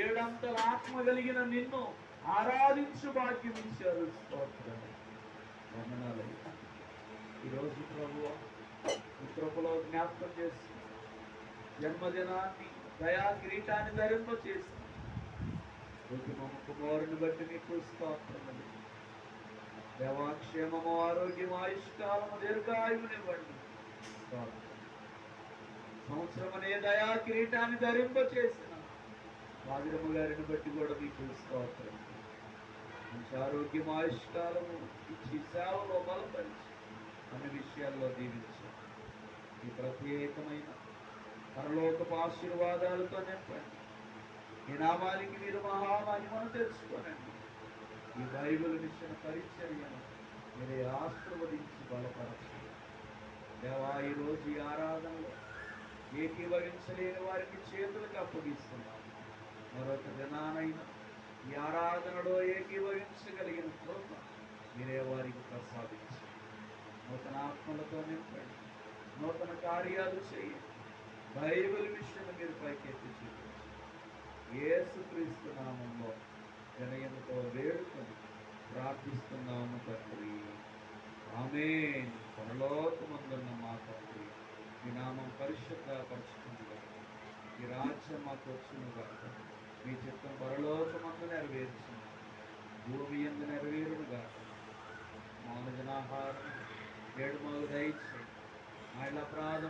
ఏడంతల ఆత్మ కలిగిన నిన్ను ఆరాధించు భాగ్యం ఇచ్చారు స్తోత్రం. వందనాలయ్యా ఈరోజు ప్రభు ఈ కృపలో జ్ఞాపకం చేసి జన్మదినాన్ని దయా కిరీటాన్ని ధరింప చేసి ఋతుమము కుమారుని బట్టి నీకు స్తోత్రములు దేవాక్షేమము ఆరోగ్యం ఆయుష్కాలము దీర్ఘాయువునివ్వండి. సంవత్సరం సంవత్సరమనే దయా కిరీటాన్ని ధరింప చేసిన మాదిరమ్మ గారిని బట్టి కూడా మీకు స్తోత్రం మంచి ఆరోగ్యం ఆయుష్కాలము ఇచ్చి సేవలో బలపరిచి అన్ని విషయాల్లో దీవించి ఈ ప్రత్యేకమైన పరలోకపు ఆశీర్వాదాలతో నింపండి. ఈ నామానికి మీరు మహామహిమను తెలుసుకోనండి. ఈ బైబిల్ మిషన్ పరిచర్యను మీరు ఆశీర్వదించి బలపరచండి. దేవా ఈరోజు ఈ ఆరాధనలో ఏకీభవించలేని వారికి చేతులకు అప్పగిస్తున్నాను మీరే వారికి ప్రసాదించి నూతన ఆత్మలతో నింపండి నూతన కార్యాలు చేయండి బైబిల్ విషయం మీరు పైకెత్తి చూపించి ఏసుక్రీస్తు నామంలో వినయంతో వేడుకొని ప్రార్థిస్తున్నాము తండ్రి ఆమె పరలోకమందున్న మా తండ్రి మీ నామం పరిశుద్ధపరచుకుంటుగా ఈ రాజ్యం మాకు వచ్చునుగా మీ చిత్తం పరలోకమందు నెరవేర్చును భూమి ఎందు నెరవేరునుగా మానజనాహారం ఏడు మాకు దయచేయి మా ఇళ్ళ అపరాధం